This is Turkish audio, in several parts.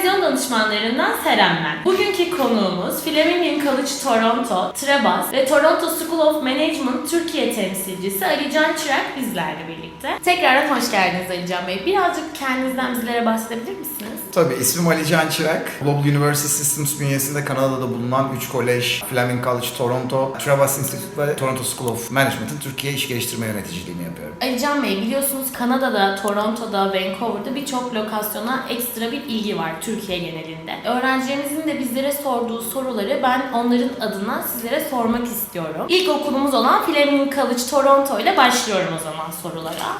vizyon danışmanlarından Seren ben. Bugünkü konuğumuz Flemington College Toronto, Trebas ve Toronto School of Management Türkiye temsilcisi Ali Can Çırak bizlerle birlikte. Tekrardan hoş geldiniz Ali Can Bey. Birazcık kendinizden bizlere bahsedebilir misiniz? Tabii ismim Ali Can Çırak. Global University Systems bünyesinde Kanada'da bulunan 3 kolej, Fleming College Toronto, Travas Institute ve Toronto School of Management'ın Türkiye İş Geliştirme Yöneticiliğini yapıyorum. Ali Can Bey biliyorsunuz Kanada'da, Toronto'da, Vancouver'da birçok lokasyona ekstra bir ilgi var Türkiye genelinde. Öğrencilerinizin de bizlere sorduğu soruları ben onların adına sizlere sormak istiyorum. İlk okulumuz olan Fleming College Toronto ile başlıyorum o zaman sorulara.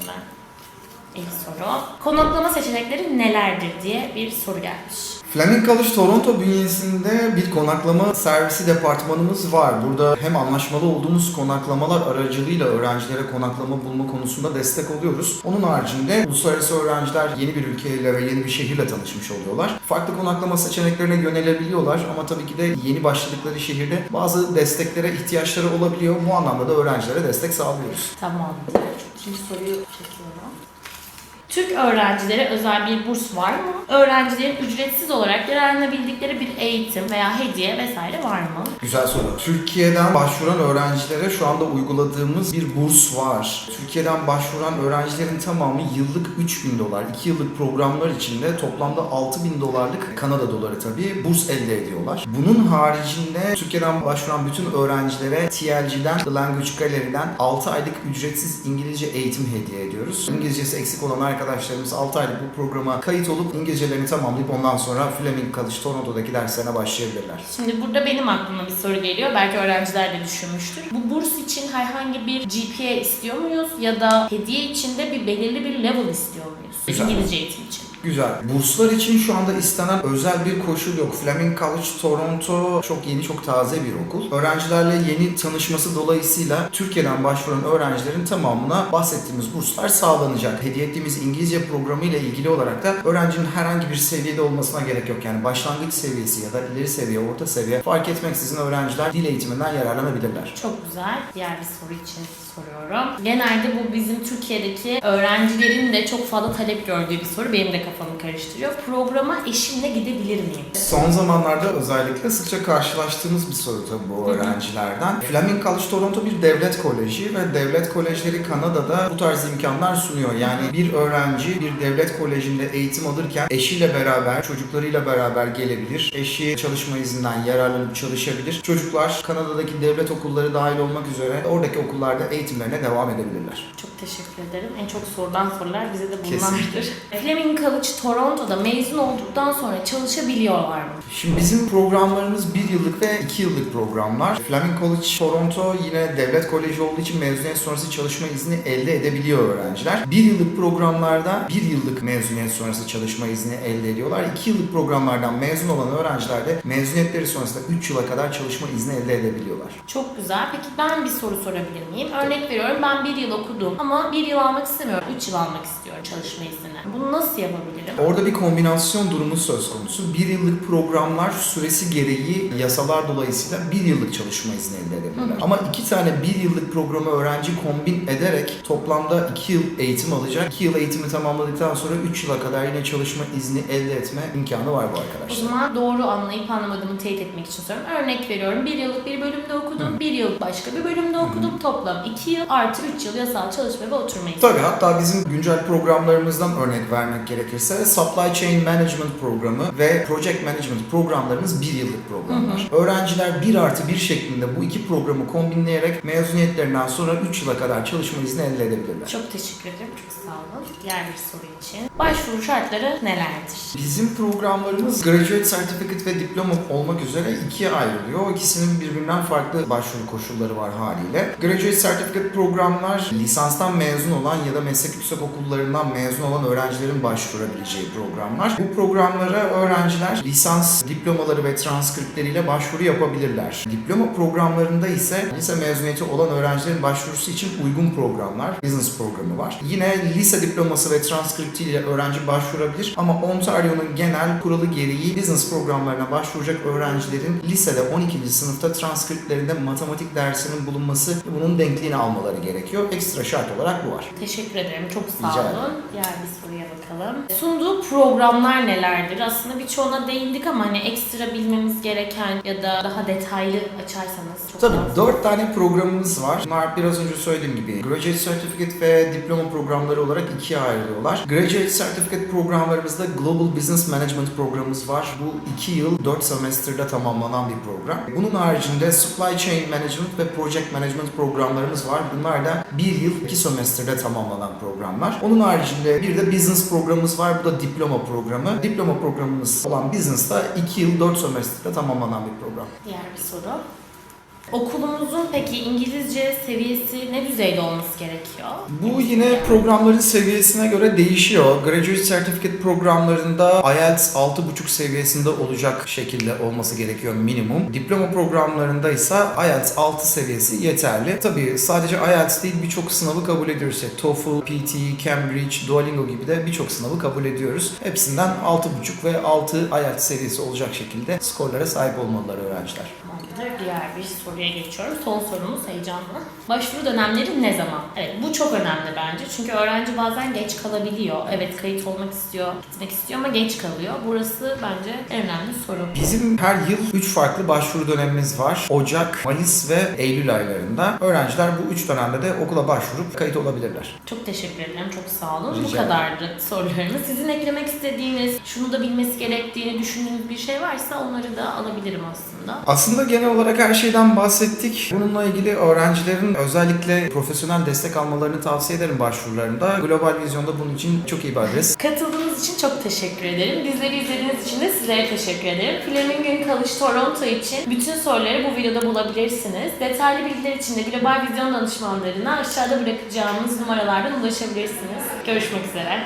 Hemen ilk soru. Konaklama seçenekleri nelerdir diye bir soru gelmiş. Fleming College Toronto bünyesinde bir konaklama servisi departmanımız var. Burada hem anlaşmalı olduğumuz konaklamalar aracılığıyla öğrencilere konaklama bulma konusunda destek oluyoruz. Onun haricinde uluslararası öğrenciler yeni bir ülkeyle ve yeni bir şehirle tanışmış oluyorlar. Farklı konaklama seçeneklerine yönelebiliyorlar ama tabii ki de yeni başladıkları şehirde bazı desteklere ihtiyaçları olabiliyor. Bu anlamda da öğrencilere destek sağlıyoruz. Tamamdır. Şimdi soruyu çekiyorum. Türk öğrencilere özel bir burs var mı? Öğrencilerin ücretsiz olarak yararlanabildikleri bir eğitim veya hediye vesaire var mı? Güzel soru. Türkiye'den başvuran öğrencilere şu anda uyguladığımız bir burs var. Türkiye'den başvuran öğrencilerin tamamı yıllık 3000 dolar, 2 yıllık programlar içinde toplamda 6000 dolarlık Kanada doları tabii burs elde ediyorlar. Bunun haricinde Türkiye'den başvuran bütün öğrencilere TLG'den, The Language Gallery'den 6 aylık ücretsiz İngilizce eğitim hediye ediyoruz. İngilizcesi eksik olan arkadaşlarımız 6 aylık bu programa kayıt olup İngilizcelerini tamamlayıp ondan sonra Fleming College Toronto'daki derslerine başlayabilirler. Şimdi burada benim aklıma bir soru geliyor. Belki öğrenciler de düşünmüştür. Bu burs için herhangi bir GPA istiyor muyuz? Ya da hediye için de bir belirli bir level istiyor muyuz? Güzel. İngilizce eğitim için. Güzel. Burslar için şu anda istenen özel bir koşul yok. Fleming College Toronto çok yeni, çok taze bir okul. Öğrencilerle yeni tanışması dolayısıyla Türkiye'den başvuran öğrencilerin tamamına bahsettiğimiz burslar sağlanacak. Hediye ettiğimiz İngilizce programı ile ilgili olarak da öğrencinin herhangi bir seviyede olmasına gerek yok. Yani başlangıç seviyesi ya da ileri seviye, orta seviye fark etmeksizin öğrenciler dil eğitiminden yararlanabilirler. Çok güzel. Diğer bir soru için soruyorum. Genelde bu bizim Türkiye'deki öğrencilerin de çok fazla talep gördüğü bir soru. Benim de kafamı karıştırıyor. Programa eşimle gidebilir miyim? Son zamanlarda özellikle sıkça karşılaştığımız bir soru tabii bu öğrencilerden. Fleming College Toronto bir devlet koleji ve devlet kolejleri Kanada'da bu tarz imkanlar sunuyor. Yani bir öğrenci bir devlet kolejinde eğitim alırken eşiyle beraber, çocuklarıyla beraber gelebilir. Eşi çalışma izinden yararlanıp çalışabilir. Çocuklar Kanada'daki devlet okulları dahil olmak üzere oradaki okullarda eğitimlerine devam edebilirler. Çok teşekkür ederim. En çok sorulan sorular bize de bulunandır. Fleming College Toronto'da mezun olduktan sonra çalışabiliyorlar mı? Şimdi bizim programlarımız bir yıllık ve iki yıllık programlar. Fleming College Toronto yine devlet koleji olduğu için mezuniyet sonrası çalışma izni elde edebiliyor öğrenciler. Bir yıllık programlarda bir yıllık mezuniyet sonrası çalışma izni elde ediyorlar. İki yıllık programlardan mezun olan öğrenciler de mezuniyetleri sonrasında 3 yıla kadar çalışma izni elde edebiliyorlar. Çok güzel. Peki ben bir soru sorabilir miyim? Örnek veriyorum ben bir yıl okudum ama bir yıl almak istemiyorum. Üç yıl almak istiyorum çalışma iznini. Bunu nasıl yapabilirim? Orada bir kombinasyon durumu söz konusu. Bir yıllık programlar süresi gereği yasalar dolayısıyla bir yıllık çalışma izni elde edebilirler. Ama iki tane bir yıllık programı öğrenci kombin ederek toplamda iki yıl eğitim alacak. İki yıl eğitimi tamamladıktan sonra üç yıla kadar yine çalışma izni elde etme imkanı var bu O arkadaşlar. zaman doğru anlayıp anlamadığımı teyit etmek için soruyorum. Örnek veriyorum. Bir yıllık bir bölümde okudum. Bir yıl başka bir bölümde okudum. Toplam iki yıl artı üç yıl yasal çalışma ve oturma izni. Tabii hatta bizim güncel programlarımızdan örnek vermek gerekirse Supply Chain Management programı ve Project Management programlarımız bir yıllık programlar. Öğrenciler bir artı bir şeklinde bu iki programı kombinleyerek mezuniyetlerinden sonra 3 yıla kadar çalışma izni elde edebilirler. Çok teşekkür ederim. Çok sağ olun. Diğer bir soru için. Başvuru şartları nelerdir? Bizim programlarımız Graduate Certificate ve diploma olmak üzere ikiye ayrılıyor. İkisinin birbirinden farklı başvuru koşulları var haliyle. Graduate Certificate programlar lisanstan mezun olan ya da meslek yüksek okullarından mezun olan öğrencilerin başvurabileceği programlar. Bu programlara öğrenciler lisans diplomaları ve transkriptleriyle başvuru yapabilirler. Diploma programlarında ise lise mezuniyeti olan öğrencilerin başvurusu için uygun programlar, business programı var. Yine lise diploması ve transkriptiyle öğrenci başvurabilir ama Ontario'nun genel kuralı gereği business programlarına başvuracak öğrencilerin lisede 12. sınıfta transkriptlerinde matematik dersinin bulunması ve bunun denkliğini almaları gerekiyor. Ekstra şart olarak bu var. Teşekkür ederim. Çok sağ Rica olun. Diğer bir soruya bakalım. Sunduğu programlar nelerdir? Aslında birçoğuna değindik ama hani ekstra bilmemiz gereken ya da daha detaylı açarsanız çok Tabii daha- dört tane programımız var. Bunlar biraz önce söylediğim gibi Graduate Certificate ve diploma programları olarak ikiye ayrılıyorlar. Graduate Certificate programlarımızda Global Business Management programımız var. Bu iki yıl dört semester'da tamamlanan bir program. Bunun haricinde Supply Chain Management ve Project Management programlarımız var. Bunlar da bir yıl iki semester'da tamamlanan programlar. Onun haricinde bir de Business programımız var. Bu da diploma programı. Diploma programımız olan Business da iki yıl dört semester'da tamamlanan bir program. Diğer bir soru. Okulumuzun peki İngilizce seviyesi ne düzeyde olması gerekiyor? Bu yine programların seviyesine göre değişiyor. Graduate Certificate programlarında IELTS 6.5 seviyesinde olacak şekilde olması gerekiyor minimum. Diploma programlarında ise IELTS 6 seviyesi yeterli. Tabii sadece IELTS değil birçok sınavı kabul ediyoruz. TOEFL, PT, Cambridge, Duolingo gibi de birçok sınavı kabul ediyoruz. Hepsinden 6.5 ve 6 IELTS seviyesi olacak şekilde skorlara sahip olmalılar öğrenciler. Tamamdır. Diğer bir soruya geçiyorum. Son sorumuz heyecanlı. Başvuru dönemleri ne zaman? Evet bu çok önemli bence. Çünkü öğrenci bazen geç kalabiliyor. Evet kayıt olmak istiyor, gitmek istiyor ama geç kalıyor. Burası bence en önemli soru. Bizim her yıl 3 farklı başvuru dönemimiz var. Ocak, Mayıs ve Eylül aylarında. Öğrenciler bu 3 dönemde de okula başvurup kayıt olabilirler. Çok teşekkür ederim. Çok sağ olun. Rica Bu kadardı sorularımız. Sizin eklemek istediğiniz, şunu da bilmesi gerektiğini düşündüğünüz bir şey varsa onları da alabilirim aslında. Aslında genel olarak her şeyden bahsettik. Bununla ilgili öğrencilerin özellikle profesyonel destek almalarını tavsiye ederim başvurularında. Global Vizyon'da bunun için çok iyi bir adres. Katıldığınız için çok teşekkür ederim. Bizleri izlediğiniz için de sizlere teşekkür ederim. Flamingo'nun kalış Toronto için bütün soruları bu videoda bulabilirsiniz. Detaylı bilgiler için de Global Vizyon danışmanlarına aşağıda bırakacağımız numaralardan ulaşabilirsiniz. Görüşmek üzere.